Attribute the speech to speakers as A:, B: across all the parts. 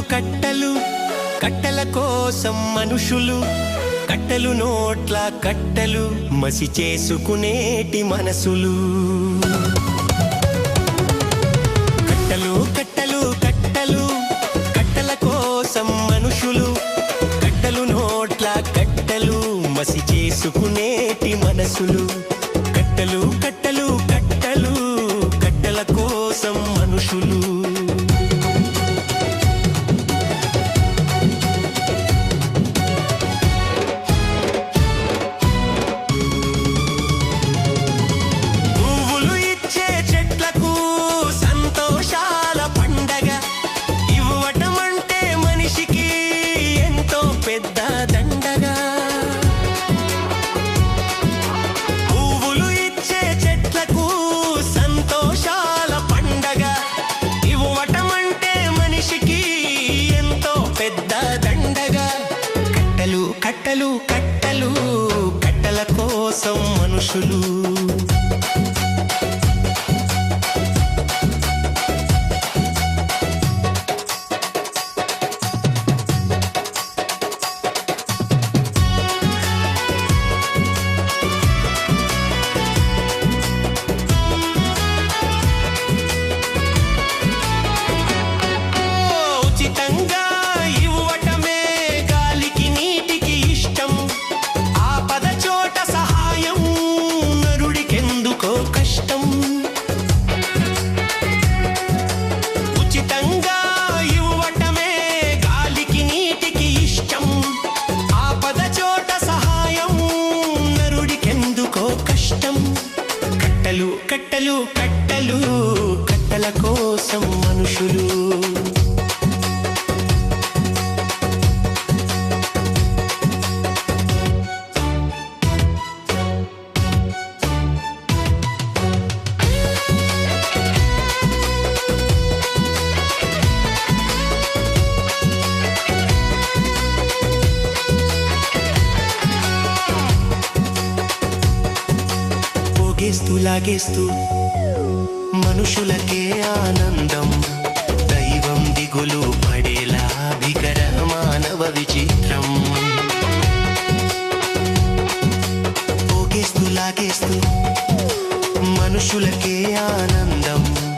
A: కట్టలు కట్టల కోసం మనుషులు కట్టలు నోట్ల కట్టలు మసి చేసుకునేటి మనసులు. కట్టలు కట్టలు కట్టలు కట్టల కోసం మనుషులు కట్టలు నోట్ల కట్టలు మసి చేసుకునేటి మనసులు. కట్టలు కట్టలు కట్టలు కట్టల కోసం మనుషులు. కట్టలు కట్టలు కట్టల కోసం మనుషులు. కోసం మనుషులు. పోగేస్తూ లాగేస్తూ మనుషులకే ఆనందం. దైవం దిగులు పడేలా భీకర మానవ విచిత్రం. పోగేస్తూ లాగేస్తూ మనుషులకే ఆనందం.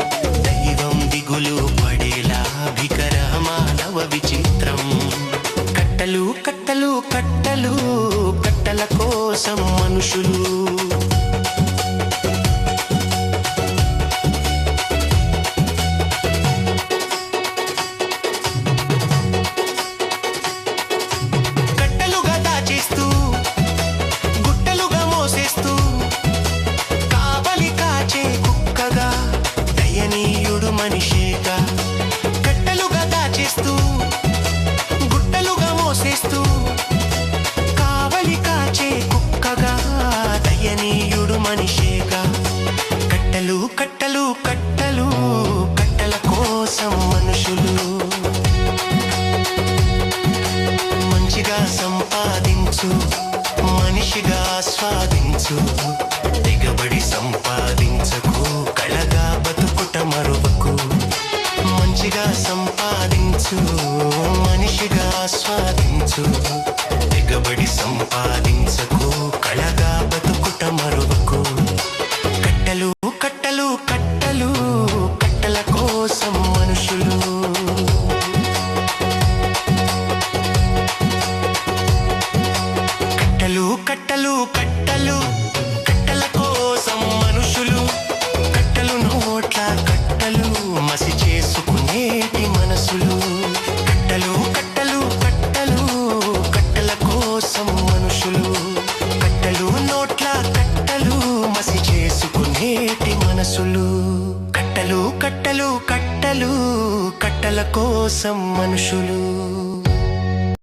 A: మనిషేగా కట్టలుగా దాచేస్తూ గుట్టలుగా మోసేస్తూ కావలి కాచే కుక్కగా దయనీయుడు మనిషేగా. కట్టలు కట్టలు కట్టలు కట్టల కోసం మనుషులు. మంచిగా సంపాదించు మనిషిగా ఆస్వాదించు. ఆస్వాదించు దిగబడి సంపాదించకు కళగా బతుకుట మరువకు. కట్టలు కట్టలు కట్టలు కట్టల కోసం మనుషులు. కట్టలు కట్టలు కట్టలు కట్టల కోసం మనుషులు. మనసులు కట్టలు కట్టలు కట్టలు కట్టల కోసం మనుషులు.